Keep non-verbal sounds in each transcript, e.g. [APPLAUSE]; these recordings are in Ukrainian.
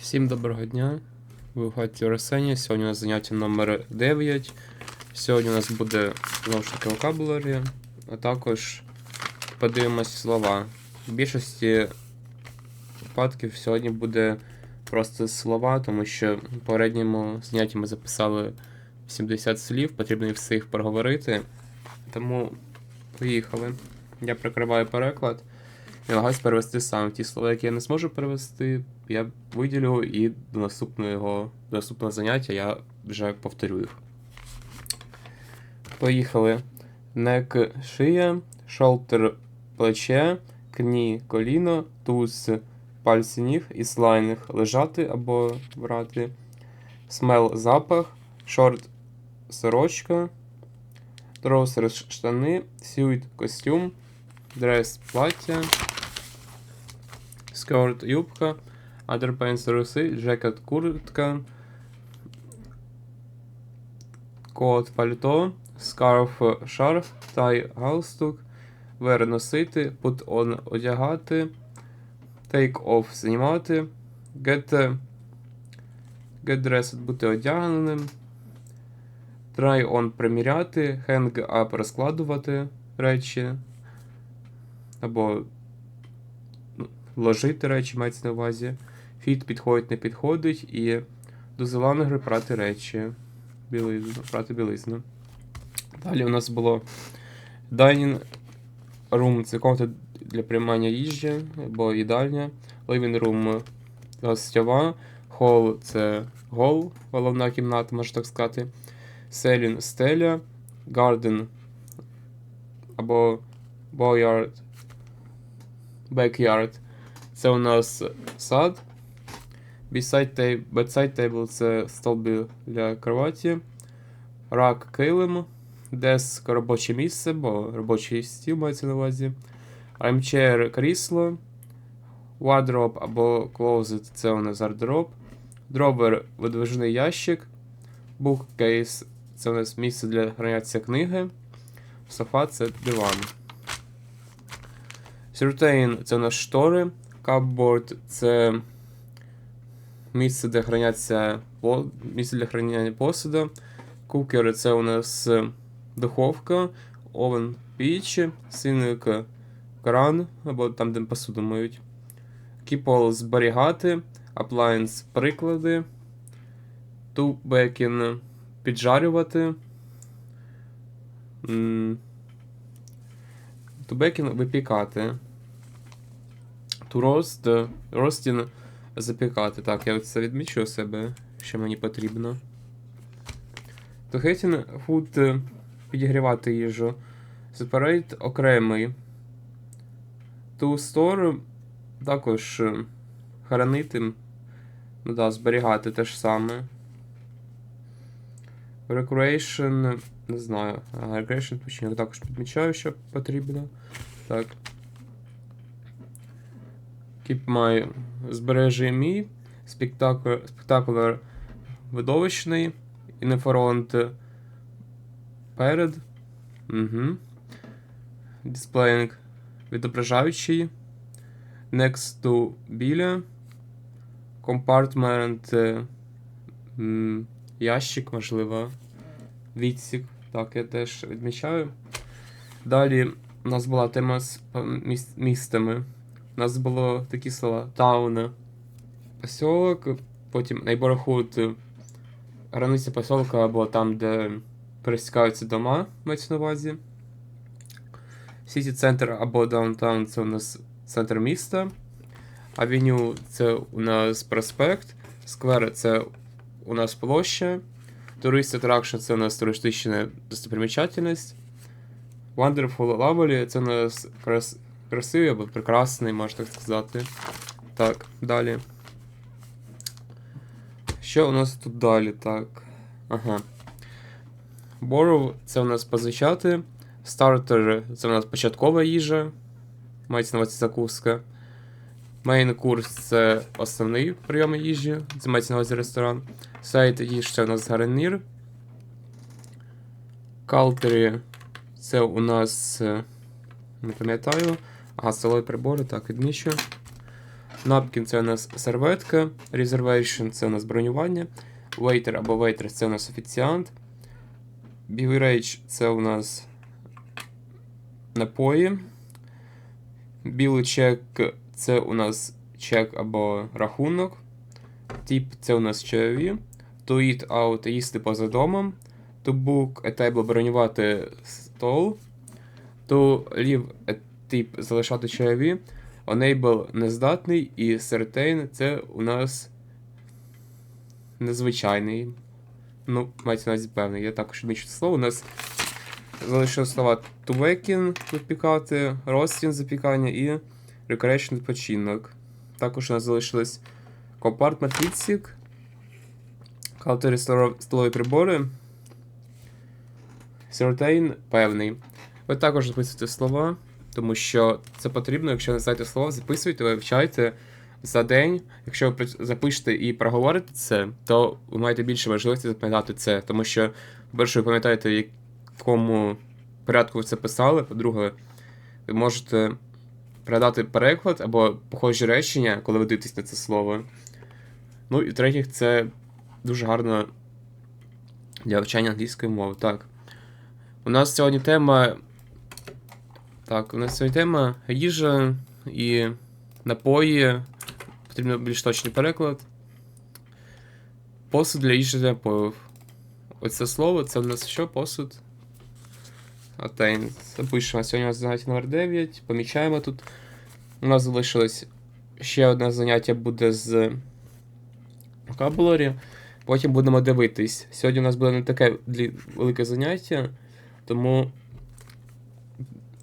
Всім доброго дня. Ви в хаті Арсені. Сьогодні у нас заняття номер 9. Сьогодні у нас буде знову ж таки vocabulary, а також подивимось слова. В більшості випадків сьогодні буде просто слова, тому що в попередньому занятті ми записали 70 слів, потрібно їх всіх проговорити. Тому поїхали. Я прикриваю переклад. Я намагаюсь перевести сам ті слова, які я не зможу перевести, я виділю і до наступного, до наступного заняття я вже повторю їх. Поїхали. Нек шия, шолтер плече, кні коліно, туз пальці ніг і слайних лежати або брати, смел запах, шорт сорочка, троусер штани, сюйт костюм, дрес плаття, скорт юбка, underpants труси, жакет куртка, кот пальто, скарф шарф, тай галстук, вер носити, put on одягати, take off знімати, get, get dressed бути одягненим, try on приміряти, hang up розкладувати речі, або ложити речі, мається на увазі. Фіт підходить, не підходить, і до зеленої прати речі. Білизну, прати білизну. Далі у нас було dining room це комната для приймання їжі або їдальня. Living room гостьова. Hall це гол, головна кімната, можна так сказати. Селін стеля. Garden або boyard backyard. Це у нас сад. Bedside table це столби для кроваті. Рак килим. Деск робоче місце, бо робочий стіл мається на увазі. Armchair крісло. Wardrobe або closet це у нас гардероб. Дровер видвижний ящик. Bookcase це у нас місце для храняться книги. Софа це диван. Curtain – це у нас штори. Cupboard – це місце, де храняться місце для хранення посуду. Кукер – це у нас е, духовка, овен піч, синник кран, або там, де посуду миють. Кіпол зберігати, appliance – приклади. Тубекін – піджарювати. Тубекін випікати. Roast, roasting запікати. Так, я це відмічу у себе, що мені потрібно. To heating food е, підігрівати їжу. Separate окремий. To store також е, хранити. Ну да, зберігати те ж саме. Recreation, не знаю. Recreation відпочинок також підмічаю, що потрібно. Так. Keep my збережи мій. Spectacular видовищний. Front перед. Угу. Displaying відображаючий. Next to біля. Compartment ящик, можливо. Відсік. Так, я теж відмічаю. Далі у нас була тема з містами. У нас було такі слова Таун, посілок, потім neighborhood, границя посілка або там, де пересікаються дома, мається на увазі. Сіті центр або даунтаун це у нас центр міста. Авеню це у нас проспект. Сквер це у нас площа. Турист Attraction це у нас туристична достопримічательність. Wonderful Lovely це у нас. Красивий або прекрасний, можна так сказати. Так, далі. Що у нас тут далі? Так. Ага. Borrow це у нас позичати. Starter це у нас початкова їжа. Мається на увазі закуска. Main курс це основний прийом їжі. Це мається на увазі ресторан. Сайт їж це у нас гарнір. Калтері це у нас. е, Не пам'ятаю. Ага, столові прибори, так, відмічу. Napkin це у нас серветка. Reservation це у нас бронювання. Waiter або waitress це у нас офіціант. Beverage це у нас напої. Білий чек це у нас чек або рахунок. Тіп це у нас чайові. To eat out їсти поза домом. To book a table бронювати стол. To leave a tip залишати чайові. Enable нездатний і certain це у нас незвичайний. Ну, мається на певний. Я також це слово. У нас залишилось слова to baking випікати, roasting запікання і recreation відпочинок. Також у нас залишилось компартмент відсік, калтері столові прибори, certain певний. Ви також записуєте слова, тому що це потрібно, якщо не знаєте слова, записуйте, вивчайте за день. Якщо ви запишете і проговорите це, то ви маєте більше можливості запам'ятати це, тому що, по-перше, ви пам'ятаєте, в якому порядку ви це писали. По-друге, ви можете передати переклад або похожі речення, коли ви дивитесь на це слово. Ну і в-третіх, це дуже гарно для навчання англійської мови. Так. У нас сьогодні тема. Так, у нас сьогодні тема їжа і напої. Потрібно більш точний переклад. Посуд для їжі та напоїв. Оце слово, це у нас що? Посуд. Отейн. Запишемо. Сьогодні у нас заняття номер 9. Помічаємо тут. У нас залишилось ще одне заняття буде з vocabulary. Потім будемо дивитись. Сьогодні у нас буде не таке велике заняття, тому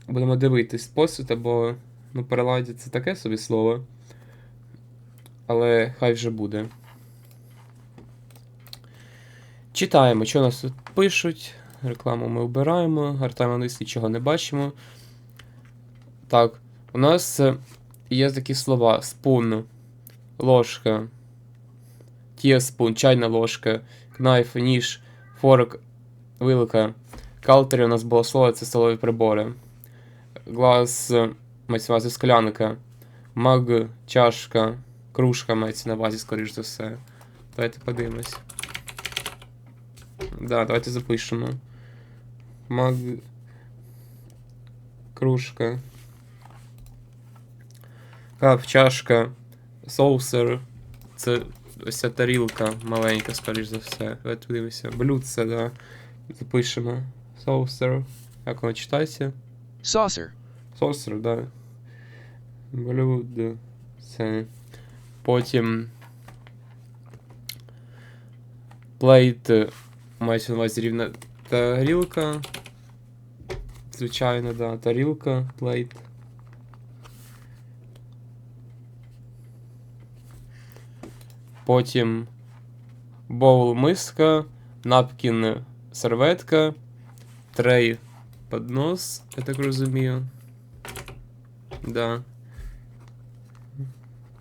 будемо дивитись посуд, або ну, переладі це таке собі слово. Але хай вже буде. Читаємо, що нас тут пишуть. Рекламу ми вбираємо, гартаємо вниз, нічого не бачимо. Так, у нас е, є такі слова: спун, ложка, тіспун, чайна ложка, кнайф, ніж, форк, вилка. Калтері у нас було слово, це столові прибори. Глаз, е, мається на увазі склянка. Маг, чашка, кружка мається на увазі, скоріш за все. Давайте подивимось. Да, давайте запишемо. Маг. Кружка. Кап, чашка. Соусер. Це ось ця тарілка маленька, скоріш за все. Давайте подивимося. Блюдце, да. Запишемо. Соусер. Як воно читається? saucer, Сосер, да. Блюдо. Це. Потім. Плейт. е, Мається на увазі рівна тарілка. Звичайно, да. Тарілка, плейт. Потім боул миска, напкін серветка, трей поднос, я так розумію. Да.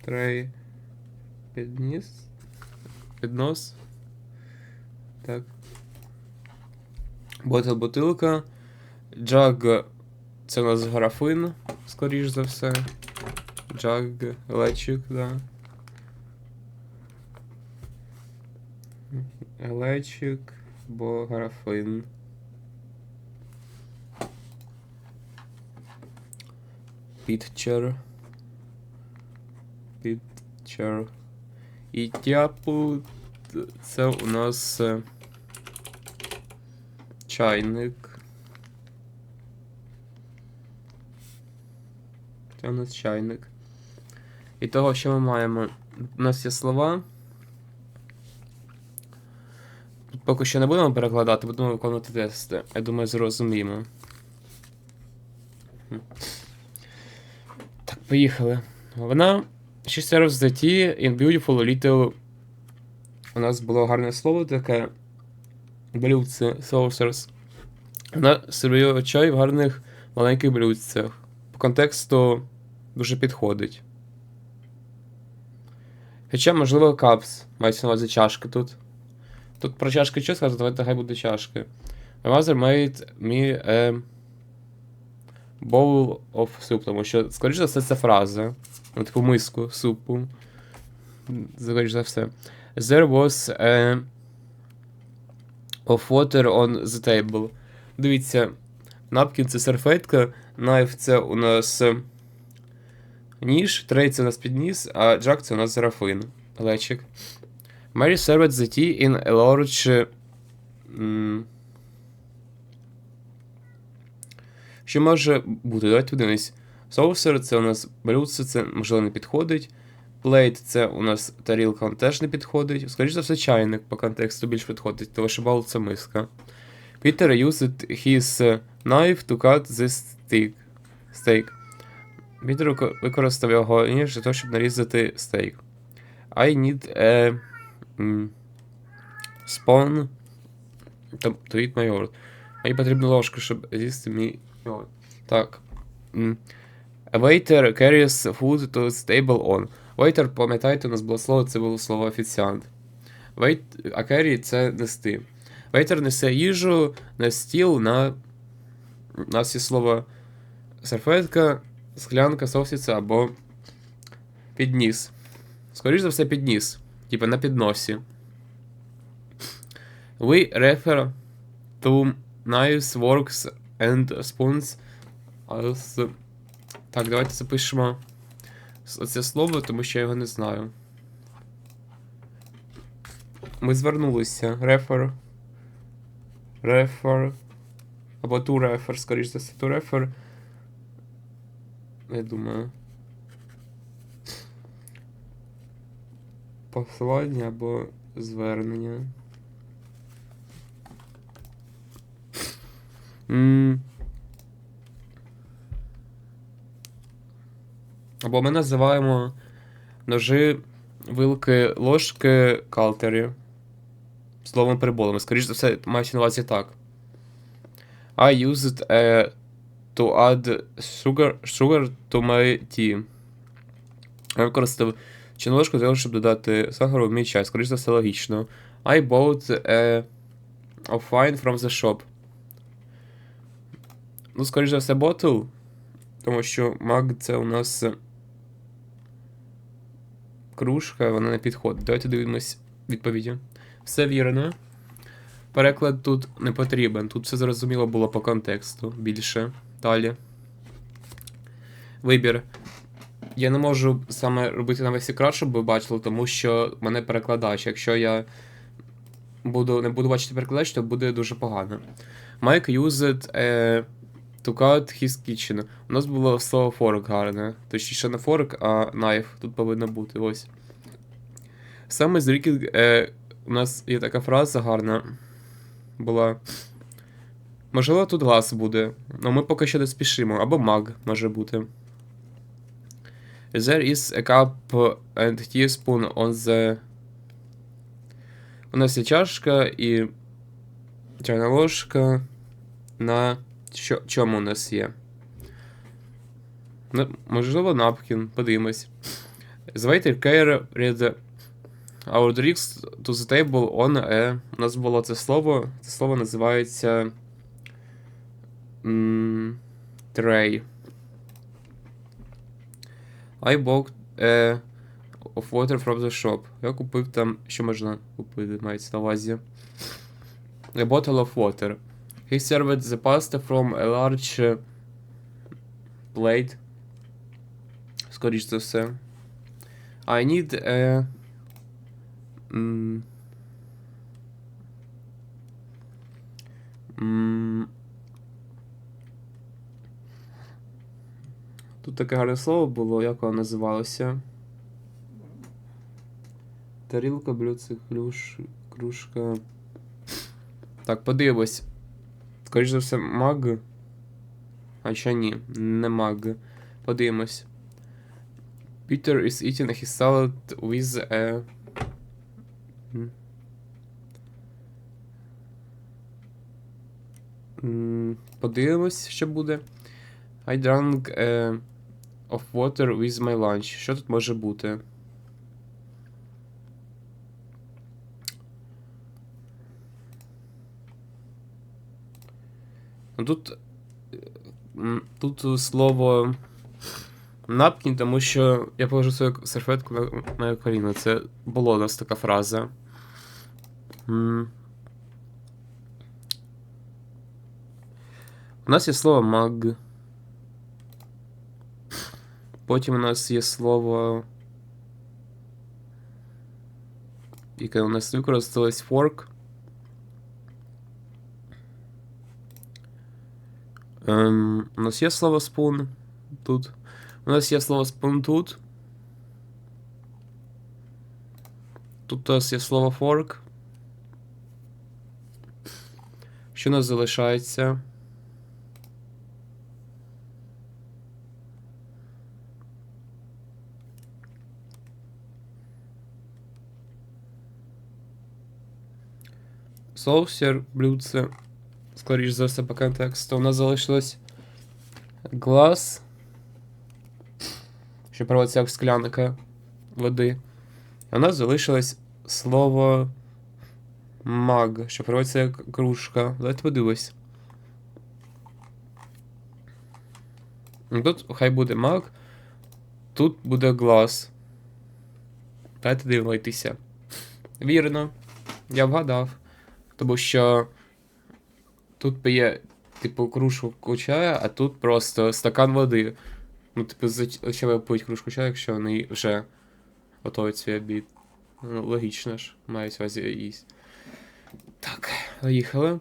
Трей. Підніс. Піднос. Так. Ботл бутилка. Джаг. Це у нас графин, скоріш за все. Джаг, лечик, да. Лечик, бо графин. Picture. Picture. І тяпу це у нас е, чайник. Це у нас чайник. І того, що ми маємо. У нас є слова. Поки що не будемо перекладати, будемо виконувати тести. Я думаю, зрозуміємо. Поїхали. Вона She serves the tea in beautiful little. У нас було гарне слово таке. Блюдце, saucers. Вона сервує чай в гарних маленьких блюдцях. По контексту дуже підходить. Хоча, можливо, капс. Мається на увазі чашки тут. Тут про чашки що сказати, давайте хай буде чашки. My mother made me a bowl of soup, тому що, скоріш за все, це фраза. Ну, типу миску супу. Скоріш за все. There was a of water on the table. Дивіться, напкін це серфетка, knife це у нас ніж, трей це у нас підніс, а джак це у нас графин. Глечик. Mary served the tea in a large. м, Що може бути? Давайте подивимось. Saucer це у нас блюдце, це можливо не підходить. Плейт це у нас тарілка теж не підходить. Скоріше за все, чайник по контексту більш підходить, тому що бал це миска. Peter used his knife to cut the steak. steak. Пітер використав його ніж для того, щоб нарізати стейк. I need a м, spoon to, eat my yogurt. Мені потрібна ложка, щоб з'їсти мій йогурт. Так. М. A waiter carries food to the table on. Waiter, пам'ятаєте, у нас було слово, це було слово офіціант. Wait, а carry це нести. Waiter несе їжу на стіл на. У нас є слово серфетка, склянка, соусиця або підніс. Скоріше за все, підніс. Типа на підносі. We refer to knives, forks and spoons as... Так, давайте запишемо це слово, тому що я його не знаю. Ми звернулися. Refer. Refer. Або to refer, скоріш за все. To refer. Я думаю. Посилання або звернення. М. Або ми називаємо ножи, вилки, ложки, калтері. Словом приболами. Скоріше за все, мається на увазі так. I used uh, to add sugar, sugar to my tea. Я використав чайну ложку для того, щоб додати сахару в мій чай. Скоріше за все, логічно. I bought a of wine from the shop. Ну, скоріше за все, bottle. Тому що маг це у нас кружка, вона не підходить. Давайте дивимось відповіді. Все вірно. Переклад тут не потрібен. Тут все зрозуміло було по контексту більше. Далі. Вибір. Я не можу саме робити на весь екран, щоб ви бачили, тому що мене перекладач. Якщо я буду, не буду бачити перекладач, то буде дуже погано. Mike used a to cut his kitchen. У нас було слово fork гарне. Точніше не fork, а knife. Тут повинно бути ось. Саме з Рікі е, у нас є така фраза гарна. Була. Можливо, тут глас буде, але ми поки що не спішимо. Або маг може бути. There is a cup and teaspoon on the. У нас є чашка і чайна ложка на що, чому у нас є? Ну, можливо, напкін, подивимось. Waiter carried our drinks to the table on a... У нас було це слово. Це слово називається. Tray. I bought a of water from the shop. Я купив там, що можна купити, мається на увазі. A bottle of water. He served the pasta from a large uh, plate. Скоріш за все. I need a. м, м, Тут таке гарне слово було, як воно називалося? Тарілка, блюдце, клюш, кружка. Так, подивимось. Скоріше за все, маг. А ще ні, не маг. Подивимось. Peter is eating his salad with a. М, Подивимось, що буде. I drank a of water with my lunch. Що тут може бути? Ну тут тут слово напкін, тому що я положу свою серфетку на моє коліно. Це була у нас така фраза. У нас є слово маг. Потім у нас є слово. Яке у нас використалось fork. Ем, у нас є слово spoon тут. У нас є слово spoon тут. Тут у нас є слово fork. Що у нас залишається? Соусер, блюдце. Скоріш за все, по контексту. У нас залишилось глаз. Що проводиться як склянка води. У нас залишилось слово маг, що проводиться як кружка. Давайте подивись. Ну, Тут хай буде маг. Тут буде глаз. Давайте дивитися. Вірно. Я вгадав. Тому що тут п'є, типу, кружку чаю, а тут просто стакан води. Ну, типу, зачем ви пить кружку чаю, якщо вони вже готують свій обід. Ну, логічно ж, мають увазі їсть. Так, поїхали.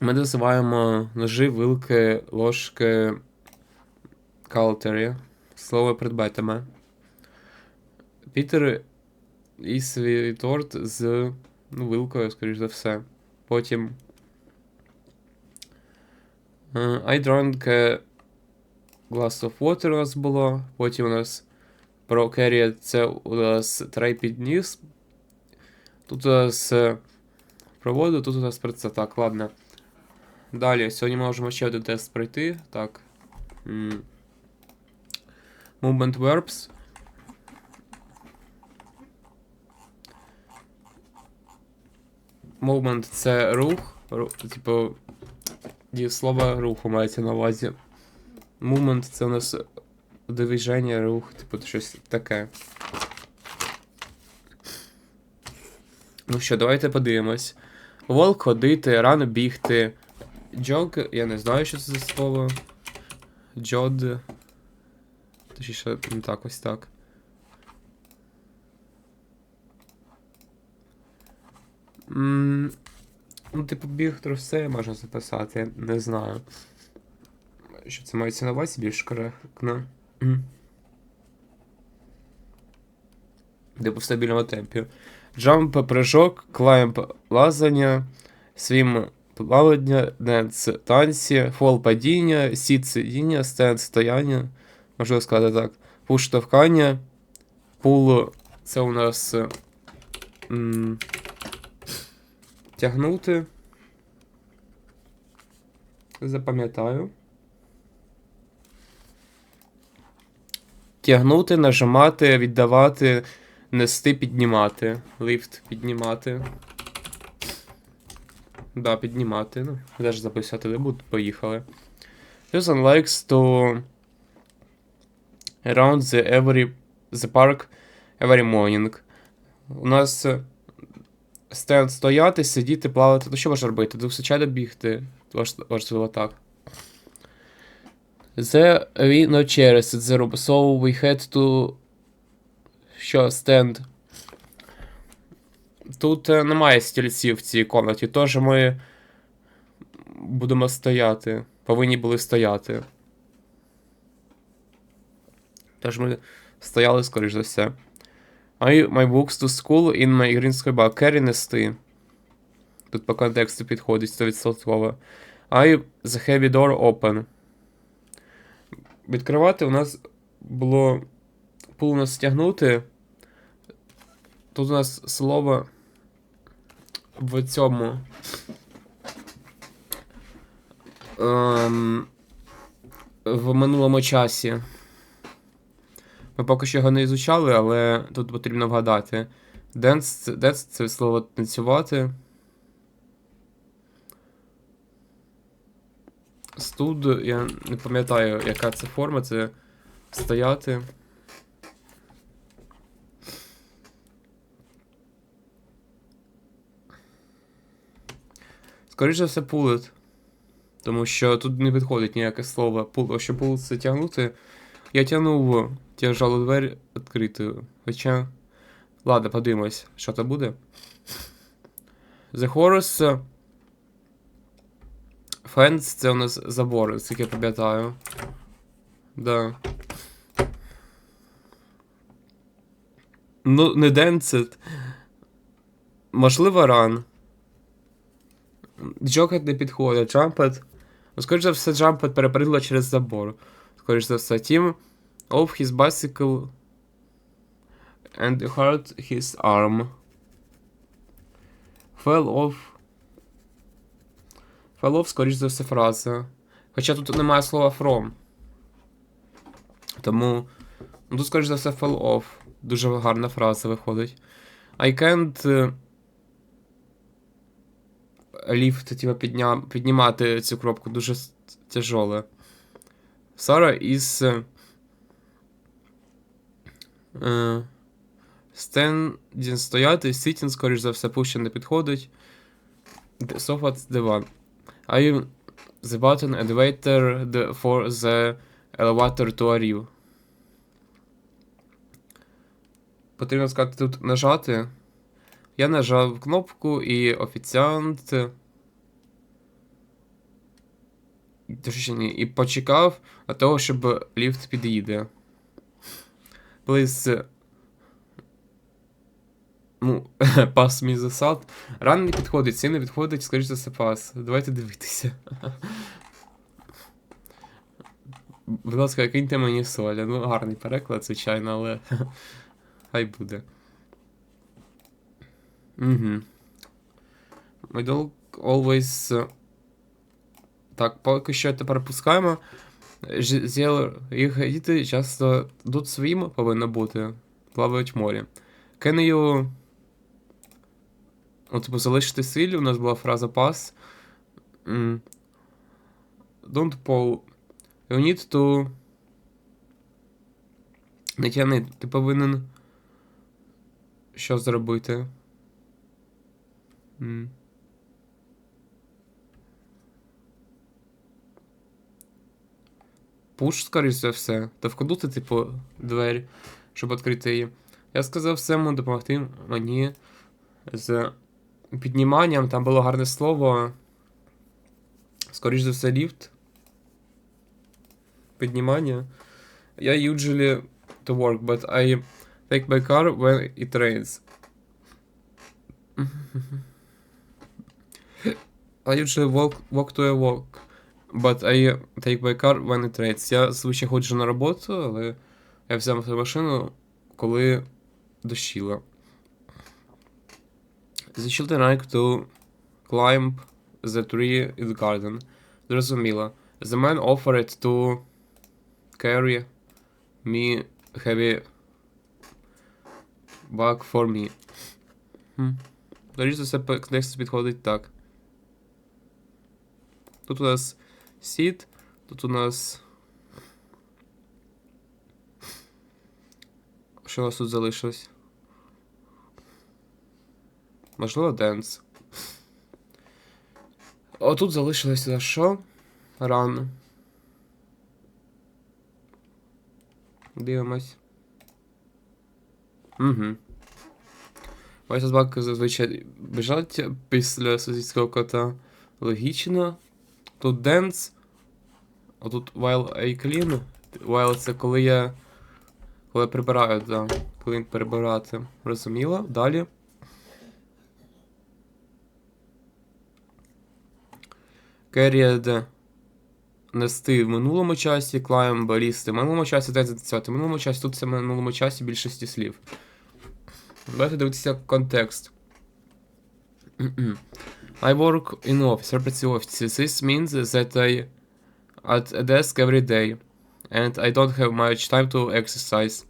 Ми називаємо ножи, вилки, ложки, калтері. Слово предметами. Пітер і свій торт з ну, вилкою, скоріш за все. Потім. е, I drank a glass of water у нас було. Потім у нас про carry це у нас трей підніс. Тут у нас е, про воду, тут у нас про це. Так, ладно. Далі, сьогодні ми можемо ще один тест пройти. Так. Movement verbs. Movement це рух. рух типу, дієслово руху мається на увазі. Movement це у нас движення, рух, типу, щось таке. Ну що, давайте подивимось. Волк ходити, рано бігти. Джог, я не знаю, що це за слово. Джод. Точніше, не так, ось так. Ну, типу, біг трусе можна записати, не знаю. Що це мається на увазі більш коректно. Типу в стабільному темпі. Джамп, прыжок, клаймп, лазання, свім, плавання, денс, танці, фол падіння, сіт сидіння, стенд стояння. Можливо сказати так. Пуш штовхання, пул це у нас. М, тягнути. Запам'ятаю. Тягнути, нажимати, віддавати, нести, піднімати. Ліфт піднімати. Да, піднімати. Ну, теж записати не буду, поїхали. Susan likes to around the every the park every morning. У нас стенд стояти, сидіти, плавати. То що можна робити? До звичайно бігти. Важливо так. The we no chairs the room, so we had to. Що, стенд. Тут е, немає стільців в цій комнаті, тож ми будемо стояти. Повинні були стояти. Тож ми стояли, скоріш за все. I my books to school in my green bag. Carry нести. Тут по контексту підходить 100%. I the heavy door open. Відкривати у нас було. Пул стягнути. Тут у нас слово в цьому. Ем, в минулому часі. Ми поки що його не ізучали, але тут потрібно вгадати. Dance, dance це слово танцювати. Студ, я не пам'ятаю, яка це форма, це стояти. Скоріше за все, пулет. Тому що тут не підходить ніяке слово. Пул, що пулет це тягнути. Я тягнув тяжалу двері відкритою. Хоча. Ладно, подивимось, що це буде. The Horse. Fence це у нас забор, наскільки я пам'ятаю. Да. Ну, не Денсет. Можливо, ран. Джокет не підходить. Джампет. Ну, скоріш за все, Джампет перепригла через забор. Скоріш за все, Тім off his bicycle and hurt his arm. Fell off. Fell off, скоріш за все, фраза. Хоча тут немає слова from. Тому. Ну, тут, скоріш за все, fell off. Дуже гарна фраза виходить. I can't. е, Ліфт, типа, підня... піднімати цю кропку дуже тяжоле. Сара із. Е, Стендін стояти, сітін, скоріш за все, пуще не підходить. Софа диван. I the button elevator for the elevator to arrive. Потрібно сказати тут нажати. Я нажав кнопку і офіціант. Точніше, ні, і почекав на того, щоб ліфт під'їде. Please. Ну, [LAUGHS] пас мій засад. Ран не підходить, сім не підходить, скоріш за все пас. Давайте дивитися. [LAUGHS] Будь ласка, киньте мені соля. Ну, гарний переклад, звичайно, але. [LAUGHS] Хай буде. Угу. My dog always. е, Так, поки що тепер пускаємо. Їх часто тут своїм повинно бути. Плавають в морі. Can you... От, типу, залишити силь, у нас була фраза. М. Don't pull. You need to... Не тяни, ти повинен... Що зробити? М. Пуш, скоріш за все. Та вкладути, типу, двері, щоб відкрити її. Я сказав всему допомогти мені з підніманням. Там було гарне слово. Скоріш за все, ліфт. Піднімання. Я usually to work, but I take my car when it rains. [LAUGHS] I usually walk, walk to a walk, but I take my car when it rains. Я звичайно ходжу на роботу, але я взяв свою машину, коли дощило. The children like to climb the tree in the garden. Зрозуміло. The man offered to carry me heavy bag for me. Хм. Скоріше за все, контекст підходить так. Тут у нас sit, тут у нас. Що у нас тут залишилось? Можливо, денс. О, тут залишилося що? Ран. Дивимось. Угу. Собаки зазвичай біжать після сусідського кота. Логічно. Тут денс. А тут while I clean. While це коли я. Коли я прибираю, да. Коли перебирати. Розуміло. Далі. Carried нести в минулому часі, climb лізти в минулому часі, де в минулому часі, тут це в минулому часі більшості слів. Давайте дивитися контекст. I work in office, я працюю. This means that I at a desk every day. And I don't have much time to exercise.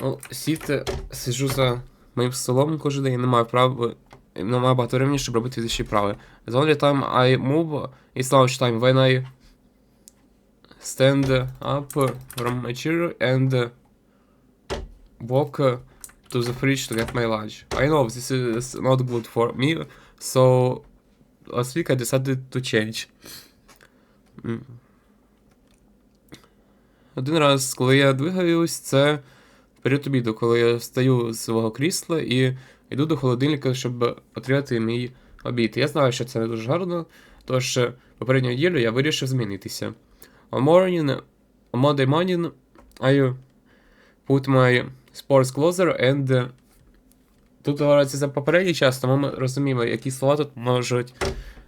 Ну, сіти, сиджу за моїм столом кожен день, не маю права немає багато времени, щоб робити візичі вправи. The only time I move is lunch time when I stand up from my chair and walk to the fridge to get my lunch. I know this is not good for me, so last week I decided to change. Один раз, коли я двигаюсь, це період обіду, коли я встаю з свого крісла і йду до холодильника, щоб отримати мій обід. Я знаю, що це не дуже гарно, тож е, попередню неділю я вирішив змінитися. On morning, on Monday morning, I put my sports closer and... е, Тут говориться за попередній час, тому ми розуміємо, які слова тут можуть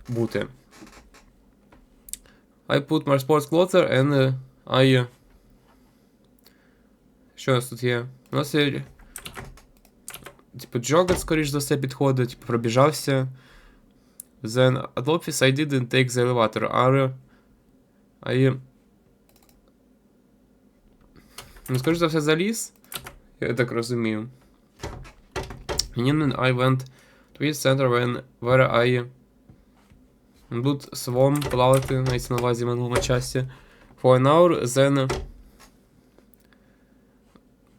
бути. I put my sports closer and е, I... Що у нас тут є? У нас є. Типу, джогат, скоріш за все, підходить, типу, пробіжався. Then at office I didn't take the elevator. Are... I... Ну, скоріш за все, заліз. Я так розумію. And I went to his center when where I... Тут свом плавати, навіть на увазі минулому часі. For an hour, then...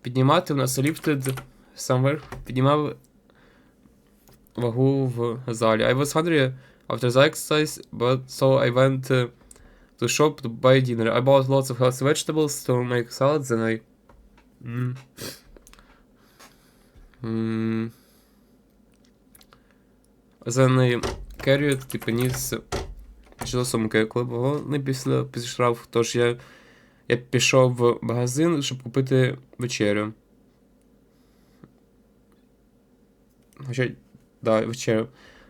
Піднімати у нас lifted somewhere. Піднімав вагу в залі. I was hungry after the exercise, but so I went uh, to shop to buy dinner. I bought lots of healthy vegetables to make salads and I... Mm. Then I carried, типу, ніс чи до сумки, коли не після підійшов, тож я, я пішов в магазин, щоб купити вечерю. Хоча, да, вечерю.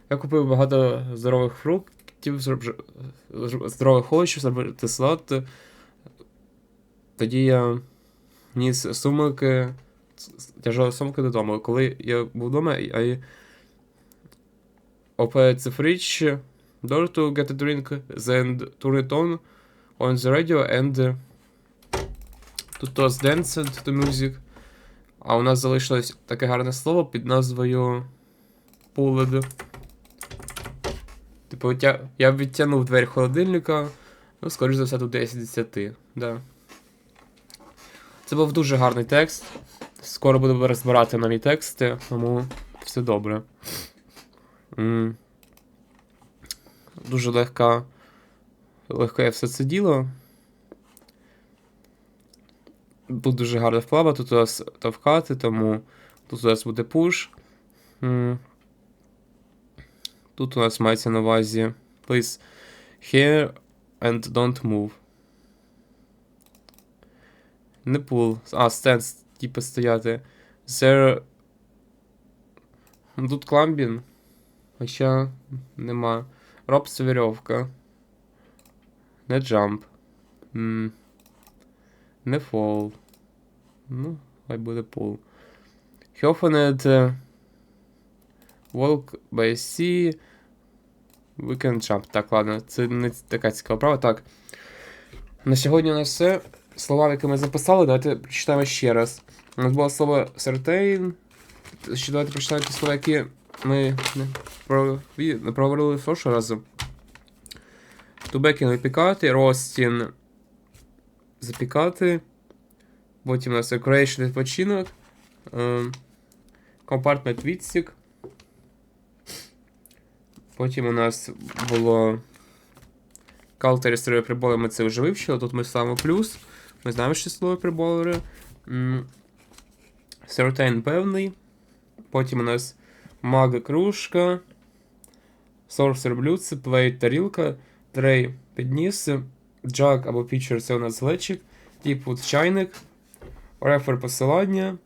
Я купив багато здорових фруктів, зроб- здорових овочів, зробити салат. Тоді я ніс сумки, тяжелі сумки додому. Коли я був вдома, I opened the fridge door to get a drink, then turn it on on the radio and тут was danced to music. А у нас залишилось таке гарне слово під назвою Pulled. Типу, я відтягнув двері холодильника. Ну, скоріш за все, тут 10 10. Да. Це був дуже гарний текст. Скоро буду розбирати нові тексти, тому все добре. М. Дуже легка. Легко я все це діло. Тут дуже гарна вплава, тут у нас товкати, тому тут у нас буде пуш. М. Тут у нас мається на увазі please here and don't move. Не pull. А, stand, типу стояти. There. Тут кламбін. Хоча нема. Роб це вірьовка. Не. М. Не fall. Ну, хай буде. He often е, walk by sea. We can jump. Так, ладно, це не така цікава права. Так. На сьогодні у нас все. Слова, які ми записали, давайте прочитаємо ще раз. У нас було слово certain. Ще давайте прочитаємо ті слова, які ми не, проговорили в прошлого разу. Тубекін випікати, ростін запікати. Потім у нас recreation відпочинок. Ем, Компартмент відсік. Потім у нас було калтері з приболи, ми це вже вивчили. Тут ми ставимо плюс. Ми знаємо, що слово приболери. Certain певний. Потім у нас мага кружка. Sorcerer блюдце, плейт тарілка, трей підніс, джак або пічер це у нас глечик, тип чайник, рефер посилання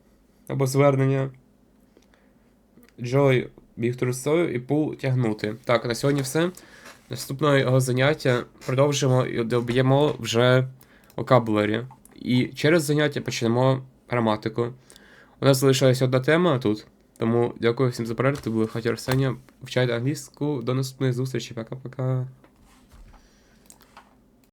або звернення, Joy біг трусою і пул тягнути. Так, на сьогодні все. Наступного заняття продовжимо і доб'ємо вже vocabulary. І через заняття почнемо граматику. У нас залишилася одна тема тут. Тому дякую всім за перегляд. Це були Хатір Арсенія. Вчайте англійську. До наступної зустрічі. Пока-пока.